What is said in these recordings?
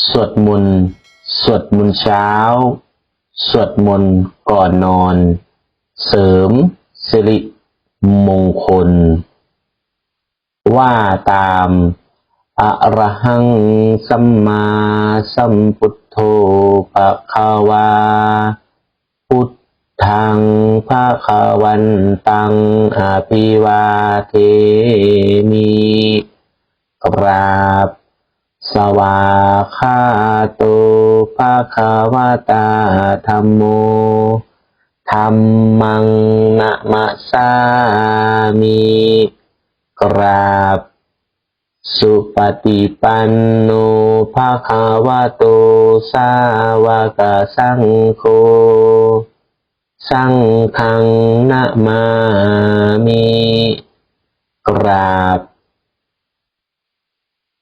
สวดมนต์สวดมนต์เช้า สวดมนต์ก่อนนอน เสริมสิริมงคล ว่าตามอะระหังสัมมาสัมพุทโธปะคาวา พุทธังภาคาวันตังอาภิวาเทมิกราบ สวาคาโตภาคาวตาธรรมโมธรรมังนะมะสามิกราบ สุปฏิปันโนภาคาวะโตสาวกสังโฆสังฆังนะมามิกราบ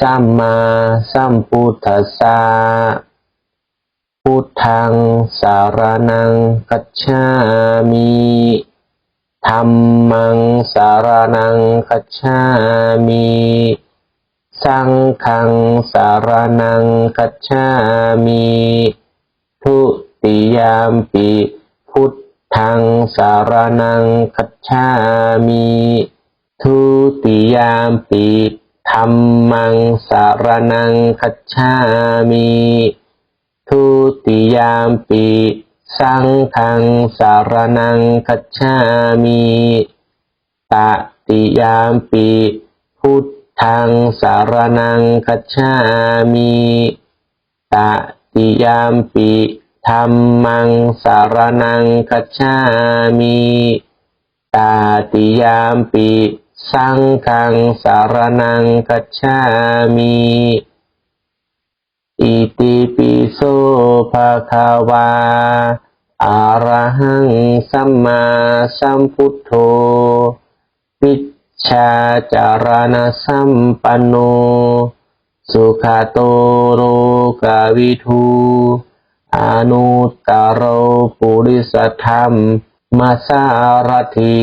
สัมมาสัมพุทธัสสะพุทธังสารนังกัจฉามิธัมมังสารนังกัจฉามิสังฆังสารนังกัจฉามิทุติยามปิพุทธังสารนังกัจฉามิทุติยามปิ ธัมมังสารนังคัจฉามิทุติยามปิสังฆังสารนังคัจฉามิตติยามปิพุทธังสารนังคัจฉามิตติยามปิธัมมังสารนังคัจฉามิตติยามปิ สังฆังสารนังกัจฉามิอิติปิโสภะคะวาอะระหังสัมมาสัมพุทโธวิชาจารณสัมปันโน สุขโตโรกาวิทูอนุตตรโรปุริสธรรมมาสารถิ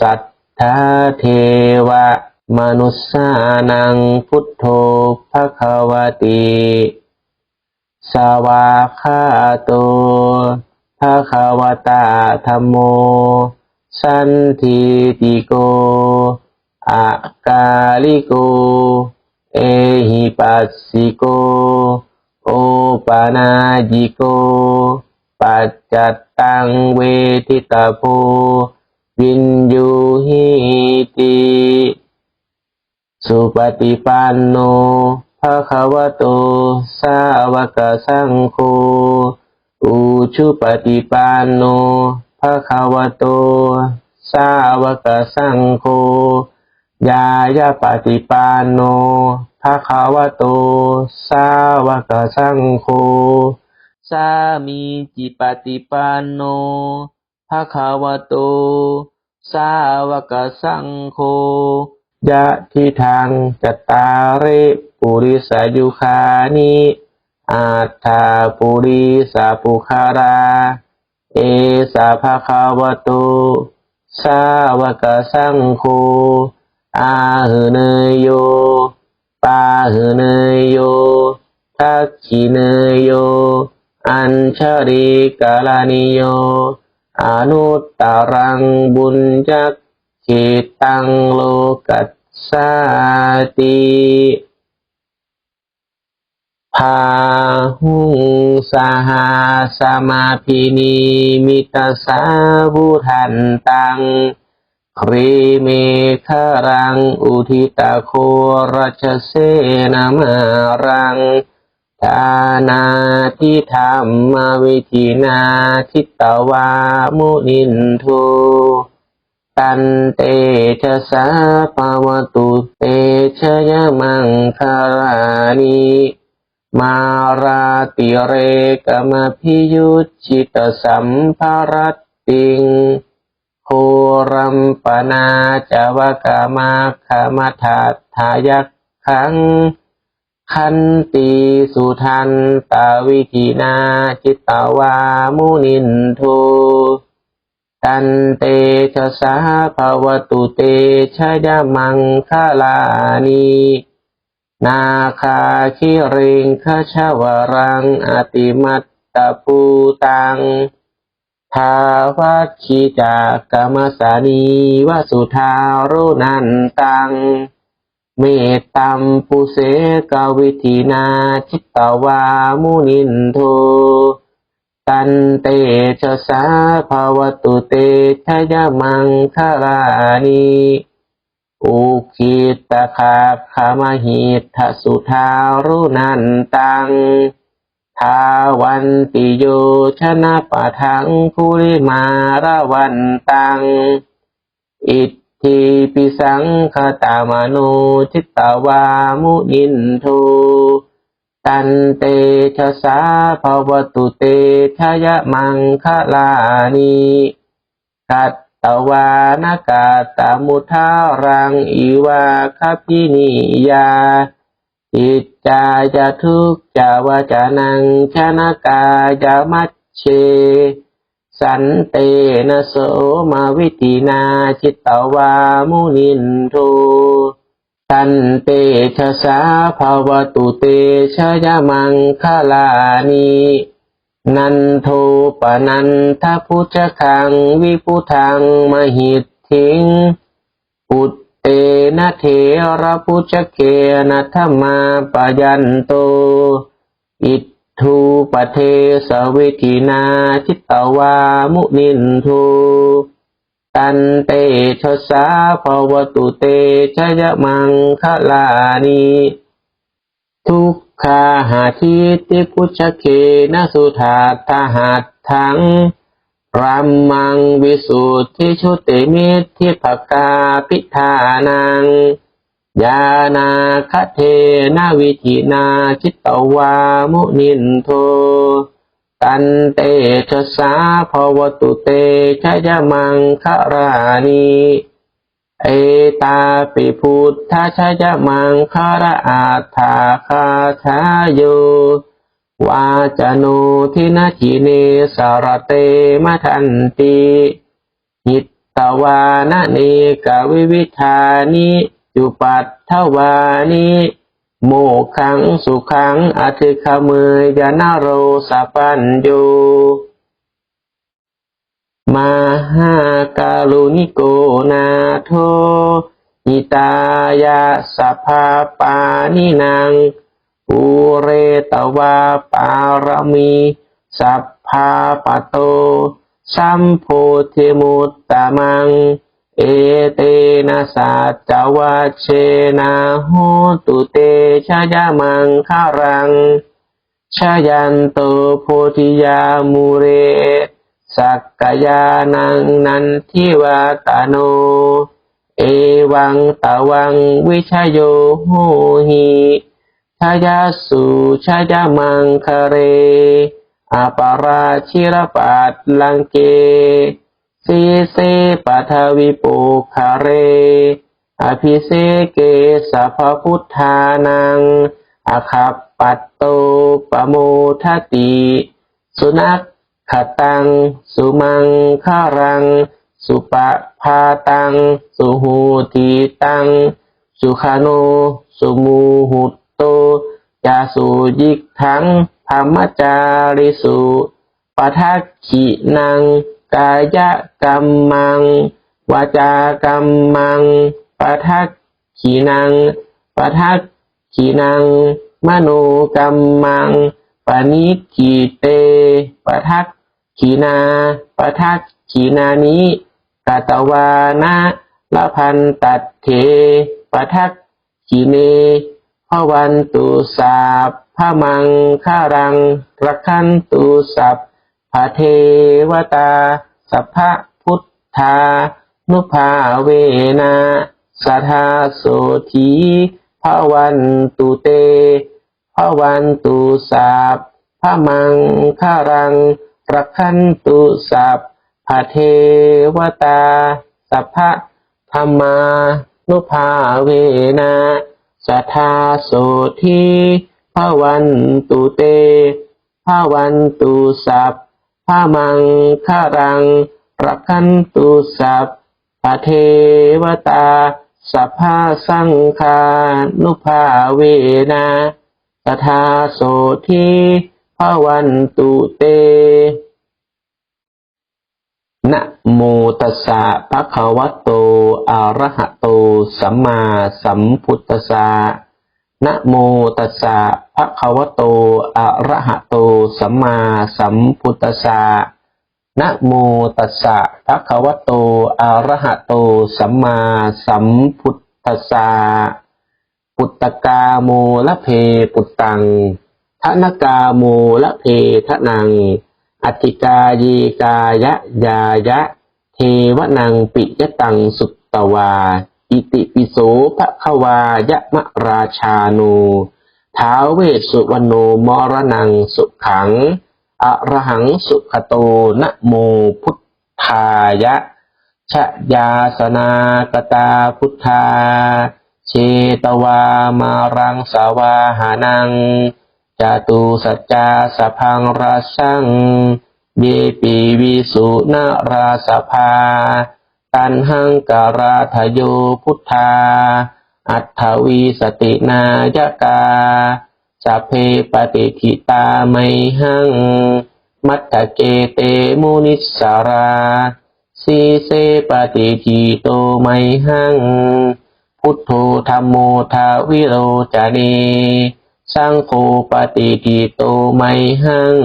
สัต ทธาเทวะมนุสสานังพุทโธภควติสวาคาโตภควตาธรรมโม สันทิติโกอากาลิโก เอหิปัสสิโก โอปานาจิโก ปัจจัตตังเวทิตาโพ วินยูหิติสุปฏิปันโนภะคะวะโตสาวกสังโฆอุชุปฏิปันโนภะคะวะโตสาวกสังโฆยายาปฏิปันโนภะคะวะโตสาวกสังโฆสามีจิปฏิปันโนภะคะวะโต สาวกสังโฆยะทิทางจตาริปุริสายุคานิอาถาปุริสาปุคารา เอสาภะคะวะโตสาวกสังโฆอาหืเนยโยปาหืเนยโยทักขิเนยโย อัญชริกาลานิโย อนุตตรังบุญจักขิตังโลกัสสาติพาหุงสหาสมาพินีมิตาสาวุทันตังครีเมฆรัง อุทิตาโครัชเสนามารัง ทานาทิธรรมวิธินาทิตวามุนินโทตันเตชะสาปาวตุเตชะยมังคารานิมาราติเรกมพิยุจิตสัมภารติงโครัมปนาจาวกามาคามทาทายักขัง ขันติสุทันตาวิกินาจิตตวามุนินโทตันเตชะสาภาวตุเตชะยมังคาลานีนาคาคิริงคชาวรังอติมัตตปูตังทาวัคคีจากกรรมสานีวสุทารุนันตัง เมตตัมปุเสกวิธีนาจิตตวามุนินโทตันเตชะสาภาวตุเตชยมังคารานีอุคิตคาคามหิตทสุทารุนันตัง ทาวันติโยชนะปะทังคุริมาราวันตัง อิ ทธิปิสังคตามโนจิตตวามุนินโทตันเตชะสาภาวตุเตชยมังคลานีกัตตวานากาตมุทารังอีวาคพินิยาอิจจายาทุกจาวาจานังชนะกายามัชเช สันเตนะโสมาวิตินาจิตตวามุนินโทตันเตชะสาภาวตุเตชะยมังคลานีนันโทปนันทพุชคังวิพุทังมหิตถิงปุตเตนะเทระพุชเคนะธรรมาปยันโตอิ ทูปเทสวิธินาจิตตวามุนินโทตันเตชะสาภวตุเตชยมังคลานีทุกขาหาทิติพุชเคนะสุธาตาหัตถังรัมมังวิสุทธิชุติมิทิภกาพิธานัง ยานาคเทนาวิธินาจิตตวามุนินโทตันเตชะสาภวตุเตชยมังครานีเอตาปิพุทธชยมังคาระอาถาคาชาโยวาจโนทินาทิเนสารเตมะทันติหิตตวานะเนกวิวิธานิ จุปัตถวานิโมขังสุขังอธิคเมยยนาโรสปัญโยมหากาลุนิโกนาโทหิตายาสภาปานินางปุเรตวาปารมีสัพพาปโต สัมโพธิมุตตะมัง เอเตนะสัจจวัชเชนะโหตุเตชะยะมังคารังชายันโตโพธิยามูเร สักกายานังนันทิวาตาโน เอวังตะวังวิชโยโหหิชายาสุชายามังคเรอปาราชิรปัตลังเก สีเสปัทวิปุคาเร อภิเสเกสัพพุทธานังอาคัปปัตโตปโมทติ สุนัขขตัง สุมังคารัง สุปะพาตัง สุหูทีตัง สุขโน สุมูหุตโตยาสุยิกทังธรรมจาริสุปทักขินัง กายกรรมัง วาจากรรมังปทักขีนังปทักขีนัง มโนกรรมังปณิขีเตปทักขีนาปทักขีนานิกาตวานะละพันตัดเทปทักขีเนพวันตุสาพพมังคารังรักขันตุสัพ พระเทวตา สัพพะพุทธา นุภาเวนะสัทธาโสธีภวันตุเตพระวันตุสัพพระมังคารังรักขันตุสัพพะเทวตา สัพพะธรรมานุภาเวนะสัทธาโสทีพระวันตุเตพระวันตุสัพ พมังคารังรักขันตุสัพพเทวตา สัพพะสังฆานุภาเวนะสัทาโสทีพระวันตุเต นะโมตัสสะภะคะวะโต อะระหะโต สัมมาสัมพุทธัสสะ นะโมตัสสะภะคะวะโต อะระหะโต สัมมาสัมพุทธัสสะนะโมตัสสะภะคะวะโต อะระหะโต สัมมาสัมพุทธัสสะปุตตกาโมละเพปุตตังทนกาโมละเพทนังอธิกายีกายะยายะ เทวนังปิยตังสุตตวา อิติปิโสภะคะวายะมะราชาโนท้าเวสุวรรณโนมรณังสุขังอระหังสุขโตนะโมพุทธายะ ชะยาสนากตาพุทธา เชตวามารังสาวาหานัง จตุสัจจาสพังราชังเยปีวิสุนาราสภา ตันหังการาทโยพุทธา อัตถวีสตินายกาสัพเพปฏิทิตาไมหัง มัตตเกเตมุนิสสาราสีเสปฏิทิโตไมหัง พุทโธธรรมโมทาวิโรจานีสังโฆปฏิทิโตไมหัง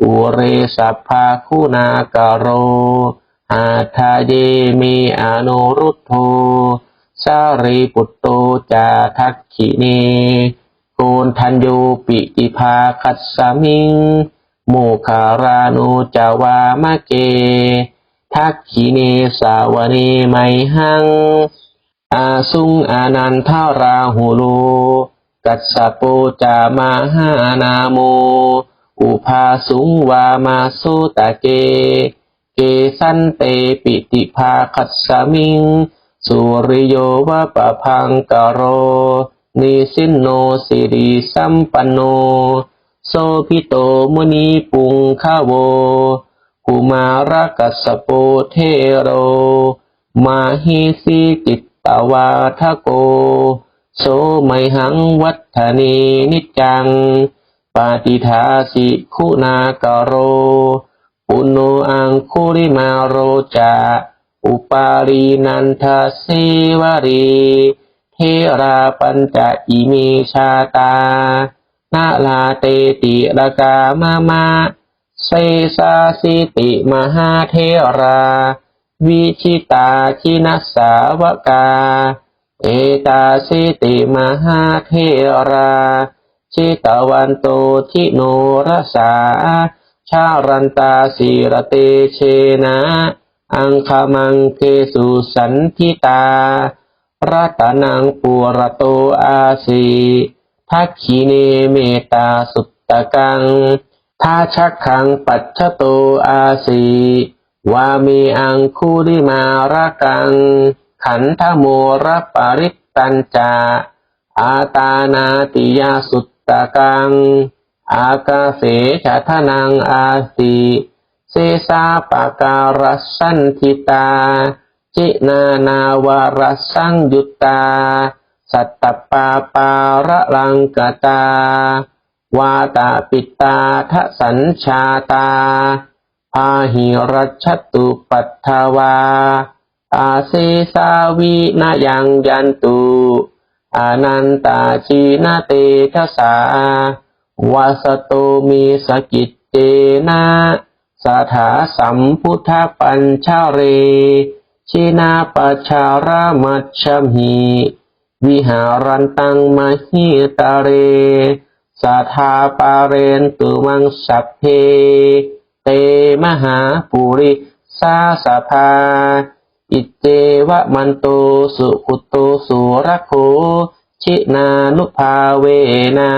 อุเรสัพพาคุณากโร อาทาเยมีอนุรุตโธสารีปุตโตจาทักขิเนโกนทันโยปิติภาคัสสมิง โมคารานุจาวามะเก ทักขิเนสาวเนไมหัง อาสุงอานันทาราหุโล กัสสะโปจามาหานาโม อุภาสุงวามาสุตะเก เกสันเตปิติภาคัสสมิง สุริโยวะปะพังกโร นิสินโนสิริสัมปันโน โสพิโตมุนีปุงขโวกุมารกัสสะโปเทโร มาหิสิกิตตวาทโก โสไมหังวัฏนีนิจจัง ปาติทาสิคุณากโร ปุโนอังคุริมาโรจาอุปาลีนันทเสวรีเทราปัญจอิเมชาตานาลาเตติรกามามาเซสาสิติมหาเทรา วิชิตาชินัสสาวกา เอตาสิติมหาเทรา ชิตวันโตทิโนรสา ชารันตาสีระเตเชนะ อังคามังเกสุสันทิตารัตนังปุระโตอาสีทักขีเนเมตาสุตตะกังทาชักขังปัจฉโตอาสีวามีอังคุริมาระกัง ขันธโมระปาริตตัญจาอาตานาติยาสุตตะกัง อากาเสชะทนังอาสีเสสาปาการสันทิตา จินานาวารสังยุตตา สัตตปาปาระลังกตาวาตาปิตาทะสัญชาตาพาหิรัชตุปัทธวา อาเซสาวินายังยันตุอานันตาชีนาเตทะสา วาสโตมีสกิจเจนะสถาสัมพุทธปัญชาเร ชินาปชารามัชมีวิหารันตังมหิตาเรสัทธาปาเรนตุมังสัพเพ เตมหาปุริสาสภา อิเจวะมันโตสุขุโตสุรโคชินานุภาเวนะ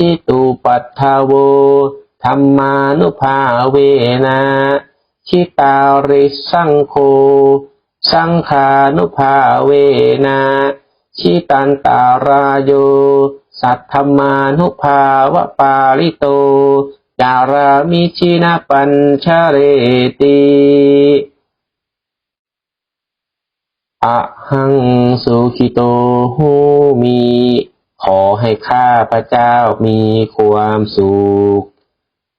ชิตุปัฏฐาวโวธรรมานุภาเวนะชิตาริสังโฆสังขานุภาเวนะชิตันตารายโยสัทธมานุภาวะปาลิโตจารามิชินาปัญชเรติอะหังสุขิโตโหมี ขอให้ข้าพระเจ้ามีความสุข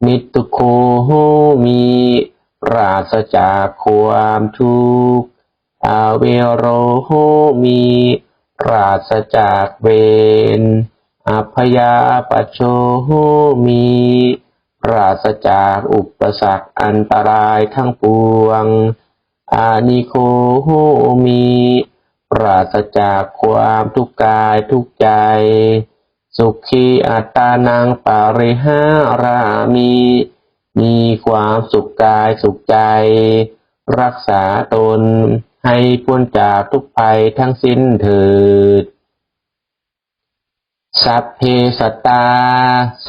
นิตุโคมีปราศจากความทุกข์อาเวโรโหมีปราศจากเวรอัพยาปโชโหมีปราศจากอุปสรรคอันตรายทั้งปวง อานิโคโหมี ปราศจากความทุกข์กายทุกใจ สุขีอัตตานังปาริหารามี มีความสุขกายสุขใจ รักษาตนให้พ้นจากทุกภัยทั้งสิ้นเถิด สัพเพสัตตา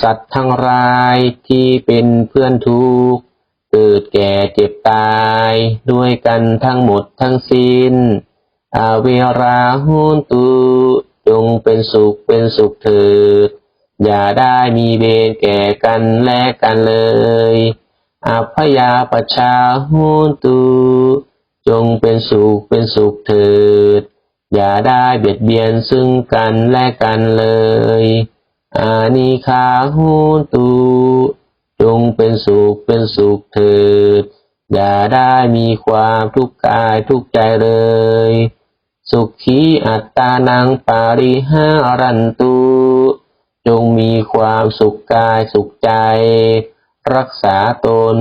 สัตว์ทั้งหลายที่เป็นเพื่อนทุกข์เกิดแก่เจ็บตายด้วยกันทั้งหมดทั้งสิ้น อาเวราหุนตุจงเป็นสุขเป็นสุขเถิด อย่าได้มีเวรแก่กันและกันเลยอัพยาปชชาหุนตุ จงเป็นสุขเป็นสุขเถิด อย่าได้เบียดเบียนซึ่งกันและกันเลย อานิคาหุนตุ จงเป็นสุขเป็นสุขเถิด อย่าได้มีความทุกข์กายทุกข์ใจเลย สุขีอัตตานังปาริหารันตุ จงมีความสุขกายสุขใจ รักษาตน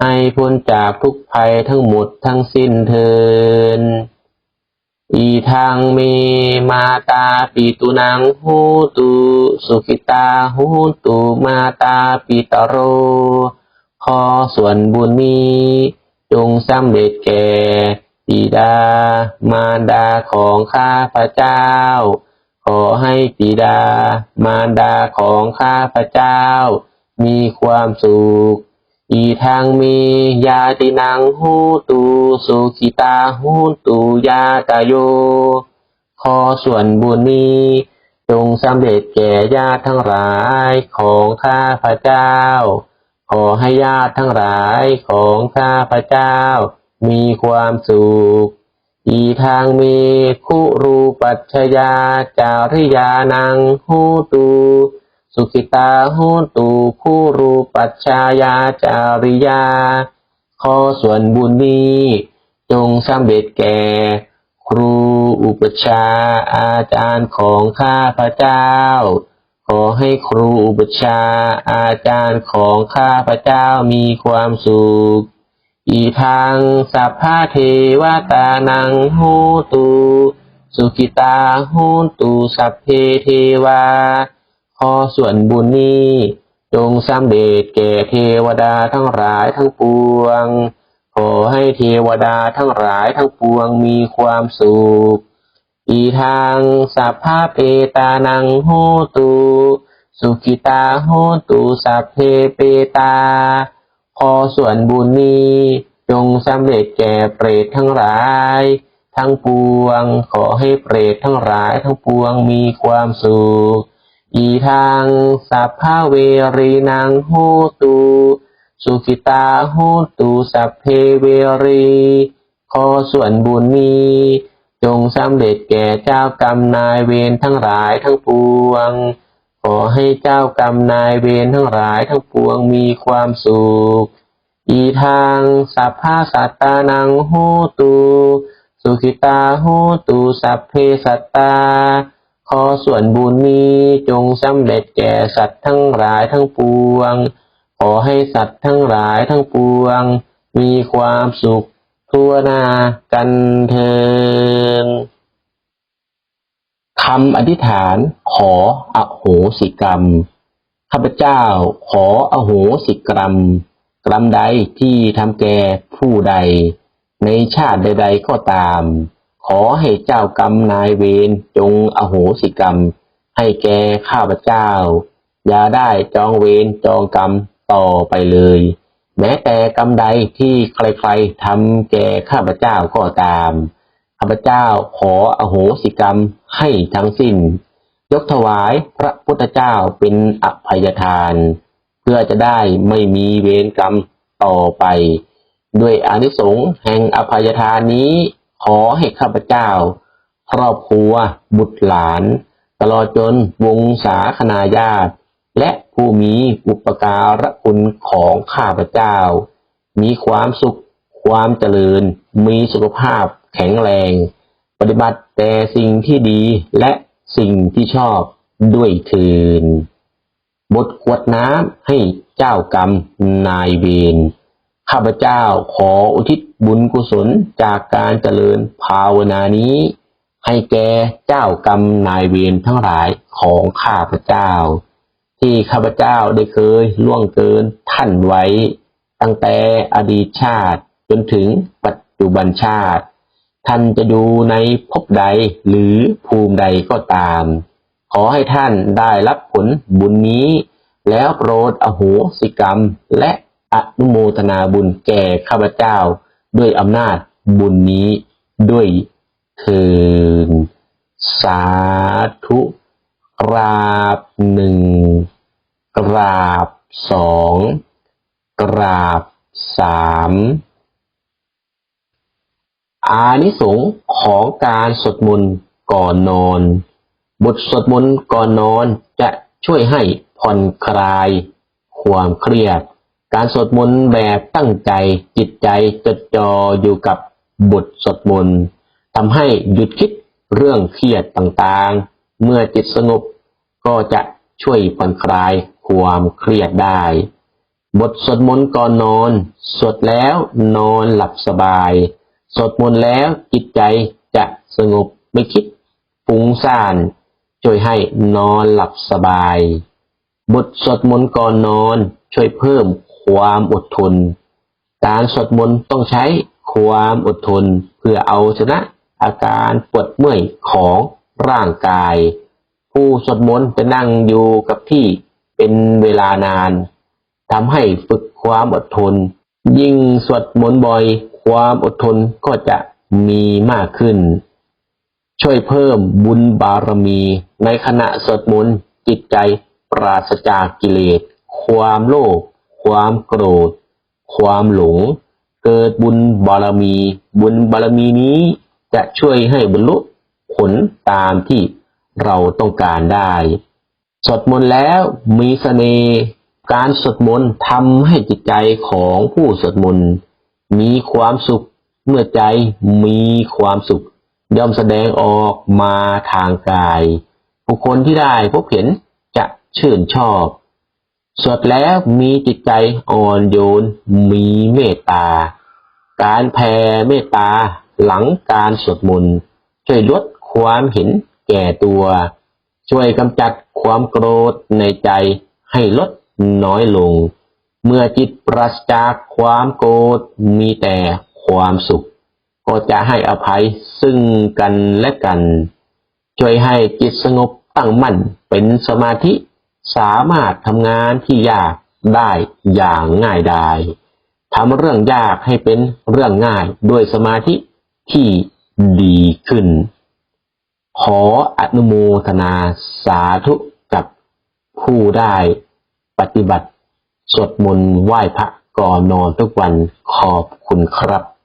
ให้พ้นจากทุกภัยทั้งหมดทั้งสิ้นเทินอีทางเมมาตาปิตุนังโหตุสุขิตาโหตุมาตาปิตโร ขอส่วนบุญนี้ จงสำเร็จแก่ ปิดามารดาของข้าพระเจ้า ขอให้ปิดามารดาของข้าพระเจ้า มีความสุข อีทางมียาตินังหูตูสุขิตาหูตูยาตาโย ขอส่วนบุญนี้จงสำเร็จแก่ญาติทั้งหลายของข้าพระเจ้า ขอให้ญาติทั้งหลายของข้าพระเจ้า มีความสุข อีทางมีคุรูปัชยาจาริยานังหูตูสุขิตาหูตูคุรูปัชชายาจาริยา ขอส่วนบุญนี้จงสำเร็จแก่ ครูอุปชาอาจารย์ของข้าพระเจ้า ขอให้ครูอุปชาอาจารย์ของข้าพระเจ้ามีความสุข อีทางสัพพะเทวตานังโหตุสุขิตาโหตุสัพเพเทวา ขอส่วนบุญนี้จงสำเร็จแก่เทวดาทั้งหลายทั้งปวง ขอให้เทวดาทั้งหลายทั้งปวงมีความสุข อีทางสัพพะเปตานังโหตุ สุขิตาโหตุสัพเพเปตา ขอส่วนบุญนี้จงสำเร็จแก่เปรตทั้งหลาย ทั้งปวง ขอให้เปรตทั้งหลายทั้งปวงมีความสุข อีทางสัพพะเวรีนังโหตุสุขิตาโหตุสัพเพเวรี ขอส่วนบุญนี้จงสำเร็จแก่เจ้ากรรมนายเวรทั้งหลายทั้งปวง อให้เจ้ากรรมนายเวรทั้งหลายทั้งปวงมีความสุข อีทางสัพพะสัตตานังโหตุสุขิตาโหตุสัพเพสัตตา ขอส่วนบุญนี้จงสำเร็จแก่สัตว์ทั้งหลายทั้งปวง ขอให้สัตว์ทั้งหลายทั้งปวง มีความสุขทั่วหน้ากันเทิน คำอธิษฐานขออโหสิกรรม ข้าพเจ้าขออโหสิกรรม กรรมใดที่ทำแก่ผู้ใด ในชาติใด ๆ ก็ตาม ขอให้เจ้ากรรมนายเวรจงอโหสิกรรม ให้แก่ข้าพเจ้า อย่าได้จองเวรจองกรรมต่อไปเลย แม้แต่กรรมใดที่ใครๆทำแก่ข้าพเจ้าก็ตาม ข้าพเจ้าขออโหสิกรรมให้ทั้งสิ้น ยกถวายพระพุทธเจ้าเป็นอภัยทาน เพื่อจะได้ไม่มีเวรกรรมต่อไป ด้วยอนิสงส์แห่งอภัยทานนี้ ขอให้ข้าพเจ้า ครอบครัว บุตรหลาน ตลอดจนวงศาคณาญาติ และผู้มีอุปการะคุณของข้าพเจ้า มีความสุข ความเจริญ มีสุขภาพ แข็งแรง ปฏิบัติแต่สิ่งที่ดีและสิ่งที่ชอบด้วยเทืน บทกวดน้ำให้เจ้ากรรมนายเวรข้าพเจ้าขออุทิศบุญกุศลจากการเจริญภาวนานี้ ให้แก่เจ้ากรรมนายเวรทั้งหลายของข้าพเจ้า ที่ข้าพเจ้าได้เคยล่วงเกินท่านไว้ ตั้งแต่อดีตชาติจนถึงปัจจุบันชาติ ท่านจะดูในภพใดหรือภูมิใดก็ตาม ขอให้ท่านได้รับผลบุญนี้ แล้วโปรดอโหสิกรรมและอนุโมทนาบุญแก่ข้าพเจ้า ด้วยอำนาจบุญนี้ด้วยเทินสาธุกราบหนึ่งกราบสองกราบสาม อานิสงส์ของการสวดมนต์ก่อนนอน บทสวดมนต์ก่อนนอนจะช่วยให้ผ่อนคลาย ความเครียด การสวดมนต์แบบตั้งใจจิตใจจดจ่ออยู่กับบทสวดมนต์ทำให้หยุดคิดเรื่องเครียดต่างๆ เมื่อจิตสงบก็จะช่วยผ่อนคลายความเครียดได้ บทสวดมนต์ก่อนนอน สวดแล้วนอนหลับสบาย สวดมนต์แล้วจิตใจจะสงบไม่คิดฟุ้งซ่านช่วยให้นอนหลับสบาย บทสวดมนต์ก่อนนอนช่วยเพิ่มความอดทน การสวดมนต์ต้องใช้ความอดทนเพื่อเอาชนะอาการปวดเมื่อยของร่างกาย ผู้สวดมนต์จะนั่งอยู่กับที่เป็นเวลานานทำให้ฝึกความอดทน ยิ่งสวดมนต์บ่อย ความอดทนก็จะมีมากขึ้น ช่วยเพิ่มบุญบารมี ในขณะสวดมนต์จิตใจปราศจากกิเลส ความโลภความโกรธ ความหลง เกิดบุญบารมี บุญบารมีนี้จะช่วยให้บรรลุผลตามที่เราต้องการได้สวดมนต์แล้วมีเสน่ห์การสวดมนต์ทำให้จิตใจของผู้สวดมนต์ มีความสุข เมื่อใจมีความสุข ย่อมแสดงออกมาทางกาย บุคคลที่ได้พบเห็นจะชื่นชอบสวดแล้วมีจิตใจอ่อนโยน มีเมตตา การแผ่เมตตาหลังการสวดมนต์ช่วยลดความเห็นแก่ตัว ช่วยกำจัดความโกรธในใจให้ลดน้อยลง เมื่อจิตปราศจากความโกรธมีแต่ความสุข ก็จะให้อภัยซึ่งกันและกัน ช่วยให้จิตสงบตั้งมั่นเป็นสมาธิสามารถทำงานที่ยากได้อย่างง่ายดายทำเรื่องยากให้เป็นเรื่องง่ายด้วยสมาธิที่ดีขึ้น ขออนุโมทนาสาธุกับผู้ได้ปฏิบัติ สวดมนต์ไหว้พระก่อนนอนทุกวันขอบคุณครับ